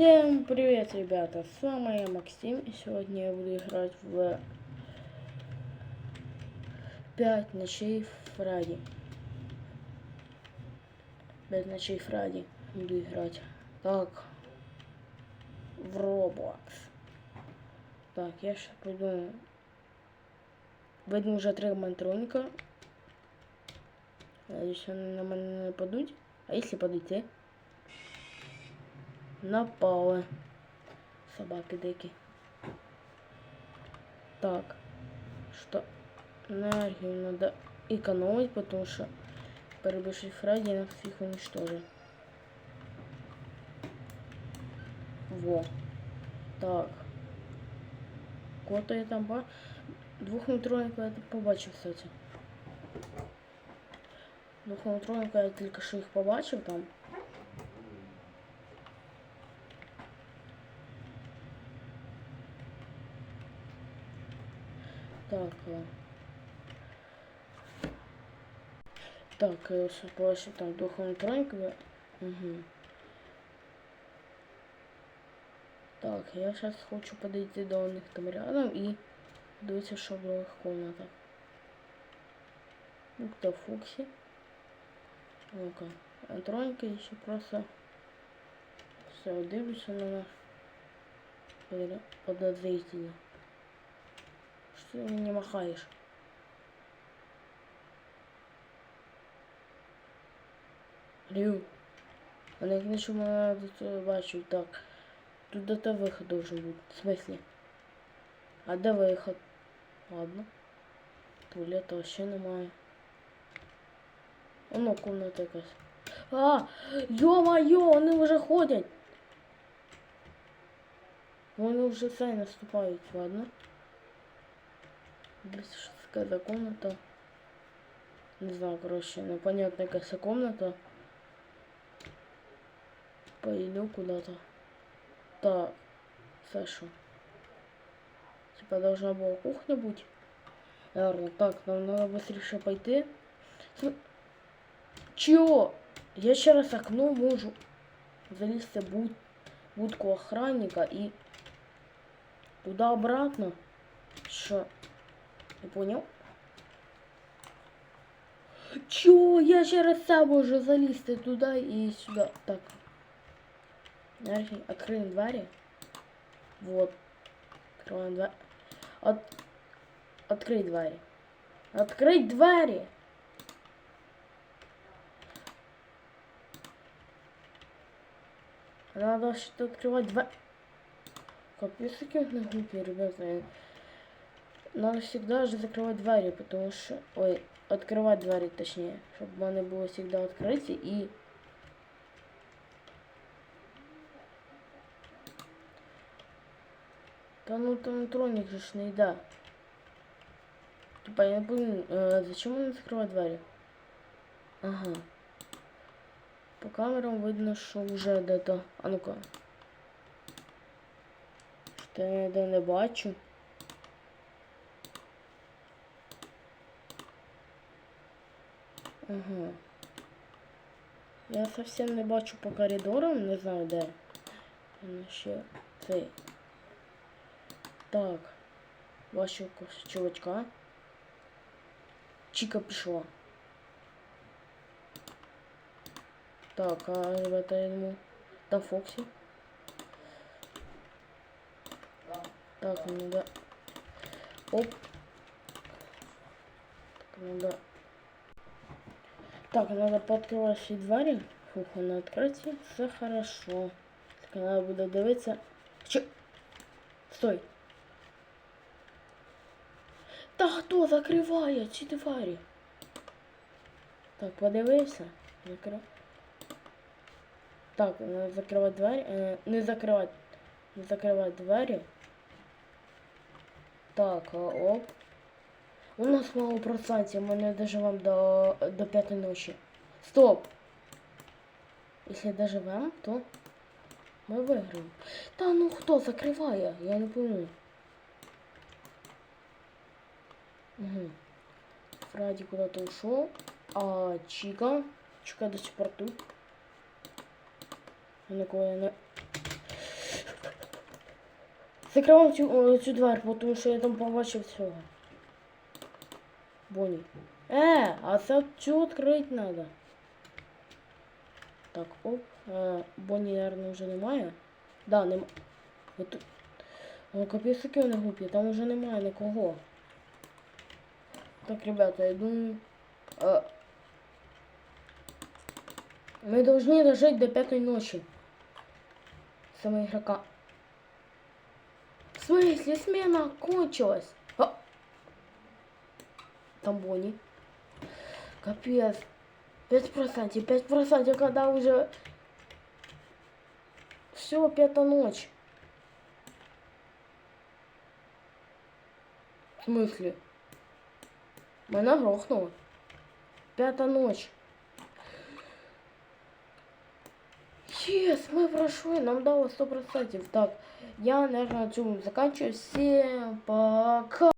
Всем привет, ребята! С вами я Максим, и сегодня я буду играть в 5 ночей Фради. 5 ночей Фради буду играть. Так, в Roblox. Так, я сейчас пойду. Видно уже три мантроніка. Надеюсь, вони на мене не нападуть. А если подойти? Напали. Собаки дикі. Так. Что? Энергию надо экономить, потому что перебивший Фредди нас всех уничтожит. Во. Так. Кота я там ба... Двухметровника я тут побачив, кстати. Двухметровника я тільки що їх побачив там. Так. е. Так, ще побачив там двухметровника. Угу. Так, я сейчас хочу подойти до них там рядом и дивитися, що в других комнатах. Ну, кто Фукси? Ну-ка, Антроника еще просто все дивлюся на нас Подозр- подозрительно. Что ты не махаешь? Рю. А не начал надо тут бачу. Так. Тут где-то выход должен быть. В смысле? А де виход? Ладно. Туалета вообще немає. Оно комната якась. А! Ё-моё, вони вже ходять! Вони вже самі наступають, ладно. Така за комната. Не знаю, короче, непонятная какая комната. Пойду куда-то. Так, Саша. Типа должна была кухня быть. Наверное, так, нам надо быстрее пойти. Чё? Я через окно можу залезть в буд будку охранника и туда-обратно. Что? Не понял? Чё? Я через сам можу залезть туда и сюда. Так. Нафиг, Открыем двери. Вот. Открываем дверь. От... Открыть двери. Открыть двери! Надо что-то открывать двери. Капец, какие на глупые, ребята. Надо всегда же закрывать двери, потому что... Ой, открывать двери, точнее. Чтобы вони было всегда открыты и... Да ну там троник же не еда. Типа я не понял, э, зачем он закрывает двери? Ага. По камерам видно, що вже де-то. А ну-ка. Що я ніде не бачу. Ага. Я совсем не бачу по коридорам, не знаю де. Ще цей. Так. Бачу чувачка. Чика пішла. Так, а ребята, я думаю, там Фокси. Так, ну да. Оп. Так, ну да. Так, надо пооткрывать все двери. Фух, на открытии. Все хорошо. Так, надо будет дивитися. Че? Стой. Та хто закриває ці двері? Так, подивився. Закрив. Так, надо закрывать дверь. Э, не закрывать. Не закрывать двери. Так, а, оп. У нас мало процентів, ми не доживемо до, до п'ятой ночі. Стоп! Якщо доживемо, то ми виграємо. Та ну хто закриває? Я не пойму. Угу. Фредди куда-то ушел. А Чика. Чика до сих пор тут. На кого не... Закриваємо цю, цю двері, бо тому що я там побачив цього. Бонні. Е, а це цю відкрити треба. Так, оп. Е, Бонні, наверное, вже немає. Да, нема. Ви тут. О, капець, які вони глупі, там вже немає нікого. Так, ребята, я думаю... Е, мы должны дожить до пятой ночи. Самого игрока. В смысле, смена кончилась? Там Бонни. Капец. 5%, 5%, когда уже... Все, пятая ночь. В смысле? Мене грохнуло. Пятая ночь. Єс, ми пройшли, нам дало 100%. Так, я, наверное, на цьому заканчиваю. Всем пока.